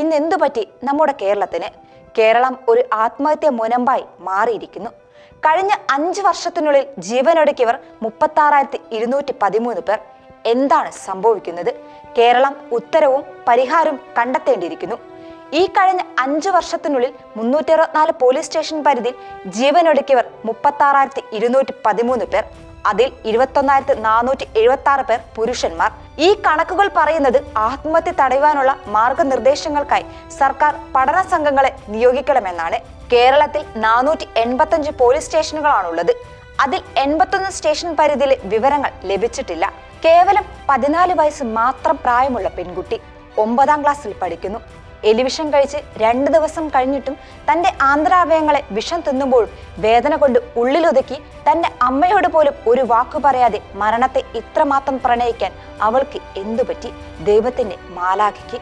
ഇന്ന് എന്തു പറ്റി നമ്മുടെ കേരളത്തിന്? കേരളം ഒരു ആത്മഹത്യ മുനമ്പായി മാറിയിരിക്കുന്നു. കഴിഞ്ഞ അഞ്ച് വർഷത്തിനുള്ളിൽ ജീവനൊടുക്കിയവർ മുപ്പത്തി ആറായിരത്തി ഇരുന്നൂറ്റി പതിമൂന്ന് പേർ. എന്താണ് സംഭവിക്കുന്നത്? കേരളം ഉത്തരവും പരിഹാരവും കണ്ടെത്തേണ്ടിയിരിക്കുന്നു. ഈ കഴിഞ്ഞ അഞ്ച് വർഷത്തിനുള്ളിൽ മുന്നൂറ്റി അറുപത്തിനാല് പോലീസ് സ്റ്റേഷൻ പരിധിയിൽ ജീവനൊടുക്കിയവർ മുപ്പത്തി ആറായിരത്തി ഇരുന്നൂറ്റി പതിമൂന്ന് പേർ. അതിൽ ഇരുപത്തൊന്നായിരത്തി നാനൂറ്റി എഴുപത്തി ആറ് പേർ പുരുഷന്മാർ. ഈ കണക്കുകൾ പറയുന്നത് ആത്മഹത്യ തടയുവാനുള്ള മാർഗനിർദ്ദേശങ്ങൾക്കായി സർക്കാർ പഠന സംഘങ്ങളെ നിയോഗിക്കണമെന്നാണ്. കേരളത്തിൽ നാനൂറ്റി എൺപത്തഞ്ച് പോലീസ് സ്റ്റേഷനുകളാണുള്ളത്. അതിൽ എൺപത്തൊന്ന് സ്റ്റേഷൻ പരിധിയിലെ വിവരങ്ങൾ ലഭിച്ചിട്ടില്ല. കേവലം പതിനാല് വയസ്സ് മാത്രം പ്രായമുള്ള പെൺകുട്ടി ഒമ്പതാം ക്ലാസ്സിൽ പഠിക്കുന്നു. എലിവിഷം കഴിച്ച് രണ്ട് ദിവസം കഴിഞ്ഞിട്ടും തന്റെ ആന്തരാവയവങ്ങളെ വിഷം തിന്നുമ്പോഴും വേദന കൊണ്ട് ഉള്ളിലൊതുക്കി തന്റെ അമ്മയോട് പോലും ഒരു വാക്കു പറയാതെ മരണത്തെ ഇത്രമാത്രം പ്രണയിക്കാൻ അവൾക്ക് എന്തുപറ്റി പറ്റി? ദൈവത്തിന്റെ മാലാഖയ്ക്ക്.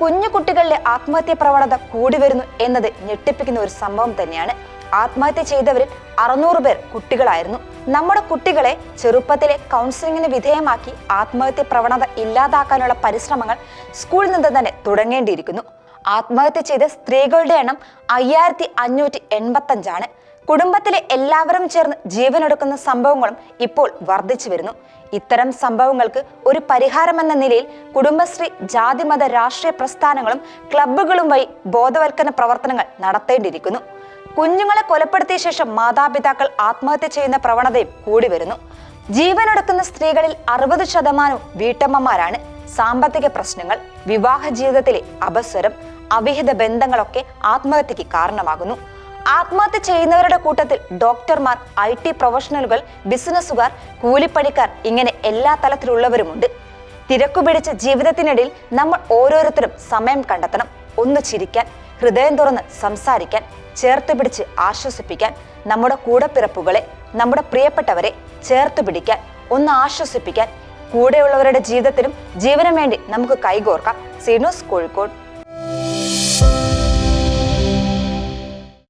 കുഞ്ഞു കുട്ടികളുടെ ആത്മഹത്യ പ്രവണത കൂടി വരുന്നു എന്നത് ഞെട്ടിപ്പിക്കുന്ന ഒരു സംഭവം തന്നെയാണ്. ആത്മഹത്യ ചെയ്തവരിൽ അറുന്നൂറ് പേർ കുട്ടികളായിരുന്നു. നമ്മുടെ കുട്ടികളെ ചെറുപ്പത്തിലെ കൗൺസിലിംഗിന് വിധേയമാക്കി ആത്മഹത്യ പ്രവണത ഇല്ലാതാക്കാനുള്ള പരിശ്രമങ്ങൾ സ്കൂളിൽ നിന്ന് തന്നെ തുടങ്ങേണ്ടിയിരിക്കുന്നു. ആത്മഹത്യ ചെയ്ത സ്ത്രീകളുടെ എണ്ണം അയ്യായിരത്തി അഞ്ഞൂറ്റി എൺപത്തഞ്ചാണ് കുടുംബത്തിലെ എല്ലാവരും ചേർന്ന് ജീവനെടുക്കുന്ന സംഭവങ്ങളും ഇപ്പോൾ വർദ്ധിച്ചു വരുന്നു. ഇത്തരം സംഭവങ്ങൾക്ക് ഒരു പരിഹാരമെന്ന നിലയിൽ കുടുംബശ്രീ ജാതിമത രാഷ്ട്രീയ പ്രസ്ഥാനങ്ങളും ക്ലബ്ബുകളും വഴി ബോധവൽക്കരണ പ്രവർത്തനങ്ങൾ നടത്തേണ്ടിയിരിക്കുന്നു. കുഞ്ഞുങ്ങളെ കൊലപ്പെടുത്തിയ ശേഷം മാതാപിതാക്കൾ ആത്മഹത്യ ചെയ്യുന്ന പ്രവണതയും കൂടി വരുന്നു. ജീവനൊടുക്കുന്ന സ്ത്രീകളിൽ അറുപത് ശതമാനവും വീട്ടമ്മമാരാണ്. സാമ്പത്തിക പ്രശ്നങ്ങൾ വിവാഹ ജീവിതത്തിലെ അപസ്വരം അവിഹിത ബന്ധങ്ങളൊക്കെ ആത്മഹത്യക്ക് കാരണമാകുന്നു. ആത്മഹത്യ ചെയ്യുന്നവരുടെ കൂട്ടത്തിൽ ഡോക്ടർമാർ ഐ ടി പ്രൊഫഷണലുകൾ ബിസിനസ്സുകാർ കൂലിപ്പണിക്കാർ ഇങ്ങനെ എല്ലാ തലത്തിലുള്ളവരുമുണ്ട്. തിരക്കു പിടിച്ച ജീവിതത്തിനിടയിൽ നമ്മൾ ഓരോരുത്തരും സമയം കണ്ടെത്തണം. ഒന്ന് ചിരിക്കാൻ ഹൃദയം തുറന്ന് സംസാരിക്കാൻ ചേർത്ത് പിടിച്ച് ആശ്വസിപ്പിക്കാൻ നമ്മുടെ കൂടപ്പിറപ്പുകളെ നമ്മുടെ പ്രിയപ്പെട്ടവരെ ചേർത്ത് പിടിക്കാൻ ഒന്ന് ആശ്വസിപ്പിക്കാൻ. കൂടെയുള്ളവരുടെ ജീവിതത്തിനും ജീവനും വേണ്ടി നമുക്ക് കൈകോർക്കാം. സീനോസ് കോഴിക്കോട്.